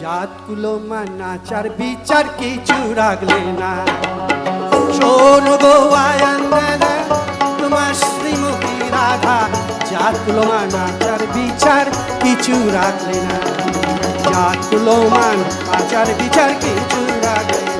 জাতগুলো মানাচার বিচার কিছু রাখলে না। শোনো গো তোমার শ্রীমতী রাধা। জাতগুলো মানাচার বিচার কিছু রাখলে না। জাতগুলো মান আচার বিচার কিছু রাখলে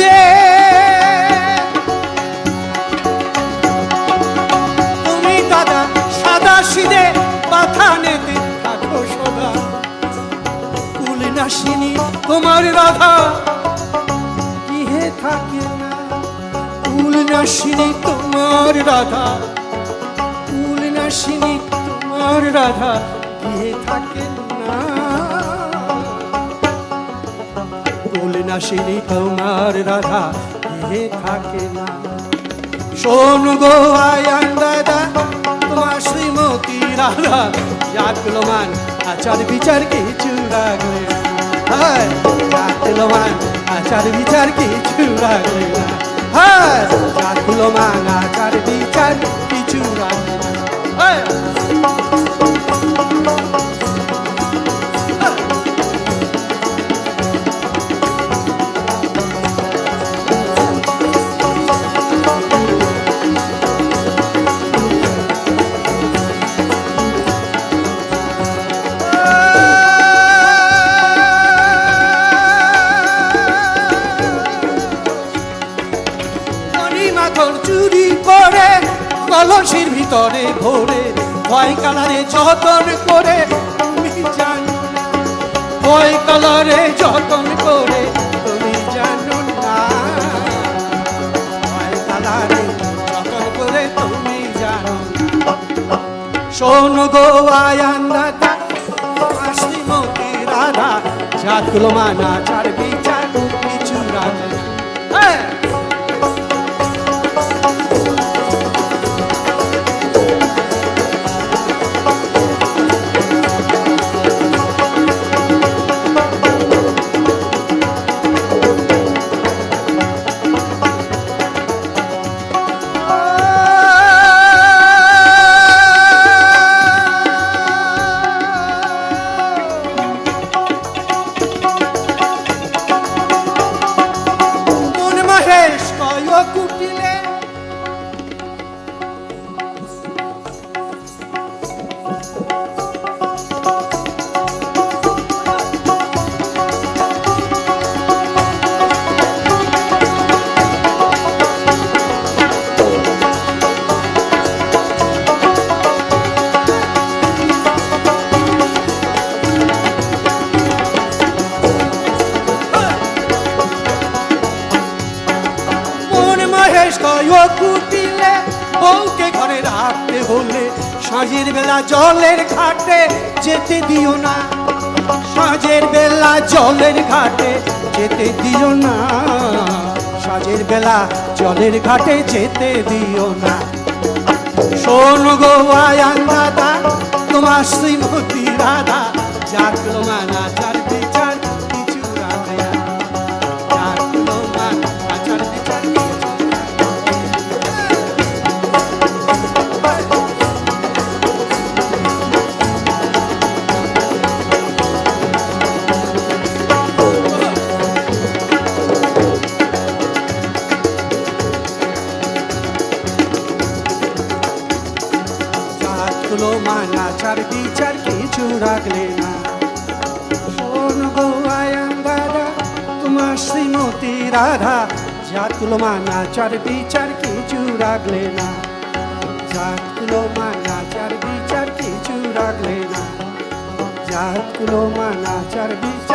সিদে তুমি দাদা, সাদা সিদে মাথা নেতে থাকো সদা। কুল নাসিনী, তোমার রাধা। থাকে না। কুল নাসিনী, তোমার রাধা। কুল নাসিনী, তোমার রাধা। থাকে না কুল নাসিনী তোমার রাধা ইহে থাকে না শোন গো আয়ান দাদা, তোমার শ্রীমতী রাধা জাগলো মান আচার বিচার কিছু রাখলে হ্যাঁ আচার বিচার কিছু রাখলে হ্যাঁ জাগলো মান আচার বিচার কিছু রাখলে মাথর চুরি করে, কলসির ভিতরে ভরে, ভয় কালারে যতন করে, তুমি জানো ভয় কালারে যতন করে, তুমি জানো না। ভয় কালারে যতন করে, তুমি জানো শোন গো দাদা তোমার শ্রীমতী রাধা জাতগুলো মানা চার বউকে ঘরে রাখতে হলে সাঁঝের বেলা জলের ঘাটে যেতে দিও না। সাঁঝের বেলা জলের ঘাটে যেতে দিও না। সাঁঝের বেলা জলের ঘাটে যেতে দিও না। শোন গো আয়ান দাদা, তোমার শ্রীমতী রাধা জাগলো মানা চার জাতগুলো মানা চার বিচার কিছু রাখলে না শোন গো আয়ান দাদা তোমার শ্রীমতী রাধা জাতগুলো মানা চার বিচার কিছু রাখলে না জাতগুলো মানা চার বিচার কিছু রাখলে না জাত কুলো মানাচার বীজ